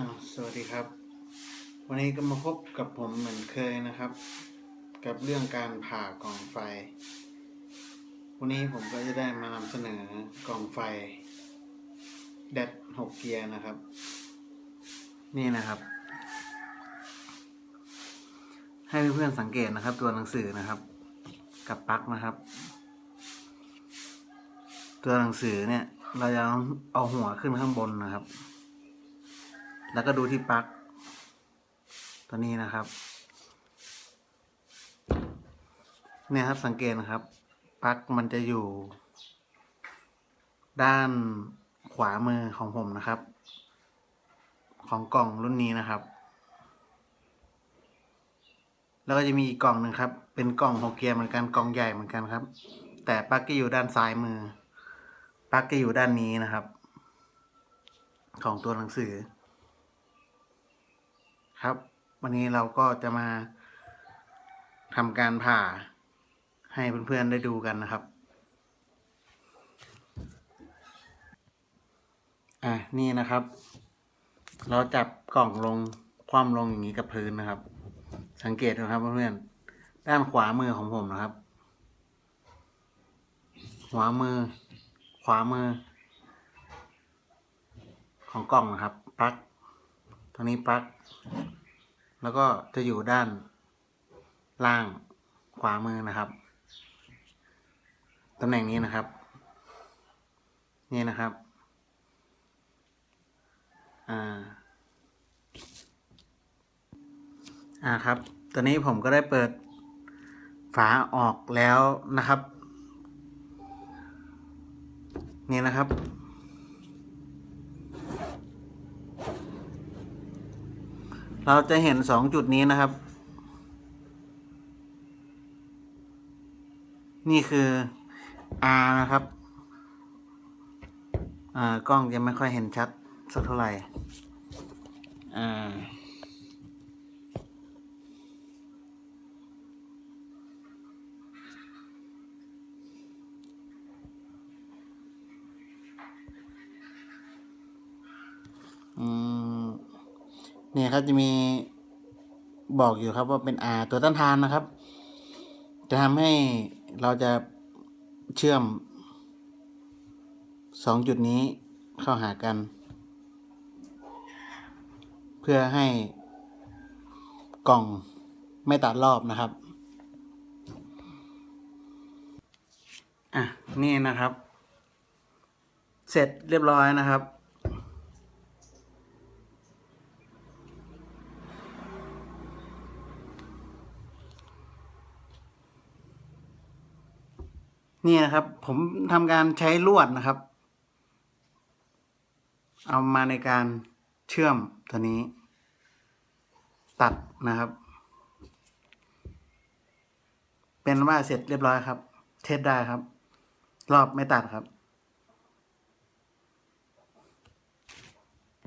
อ้าวสวัสดีครับ วันนี้ก็มาพบกับผมเหมือนเคยนะครับ กับเรื่องการผ่ากล่องไฟ วันนี้ผมก็จะได้มานำเสนอกล่องไฟแดดหกเกียร์นะครับ นี่นะครับ ให้เพื่อนๆสังเกตนะครับ ตัวหนังสือนะครับ กับปลั๊กนะครับ ตัวหนังสือเนี่ย เราจะเอาหัวขึ้นข้างบนนะครับ แล้วก็ดูที่ปลั๊กตัวนี้นะครับ เนี่ยครับสังเกตนะครับปลั๊กมันจะอยู่ ด้านขวามือของผมนะครับ ของกล่องรุ่นนี้นะครับ แล้วก็จะมีอีกกล่องหนึ่งครับ เป็นกล่องหกเกียร์เหมือนกันกล่องใหญ่เหมือนกันครับ แต่ปลั๊กก็อยู่ด้านซ้ายมือปลั๊กก็อยู่ด้านนี้นะครับ ของตัวหนังสือ ครับ วันนี้เราก็จะมาทำการผ่าให้เพื่อนๆได้ดูกันนะครับ อะนี่นะครับ เราจับกล่องลงคว่ำลงอย่างนี้กับพื้นนะครับ สังเกตดูครับเพื่อนๆด้านขวามือของผมนะครับ ขวามือ ขวามือ ของกล่องนะครับปลั๊ก รงนี้ปลั๊กแล้วก็จะอยู่ด้านล่างขวามือนะครับตำแหน่งนี้นะครับ นี่นะครับ อ่า อ่าครับ ตอนนี้ผมก็ได้เปิดฝาออกแล้วนะครับ นี่นะครับ เราจะเห็นสองจุดนี้นะครับ นี่คือ R นะครับ อ่ากล้องยังไม่ค่อยเห็นชัดสักเท่าไหร่ อ่า เนี่ยครับจะมีบอกอยู่ครับว่าเป็น R ตัวต้านทานนะครับ จะทำให้เราจะเชื่อมสองจุดนี้เข้าหากัน เพื่อให้กล่องไม่ตัดรอบนะครับ อะ นี่นะครับ เสร็จเรียบร้อยนะครับ นี่นะครับ ผมทำการใช้ลวดนะครับ เอามาในการเชื่อมตัวนี้ ตัดนะครับ เป็นว่าเสร็จเรียบร้อยครับ เทสได้ครับ รอบไม่ตัดครับ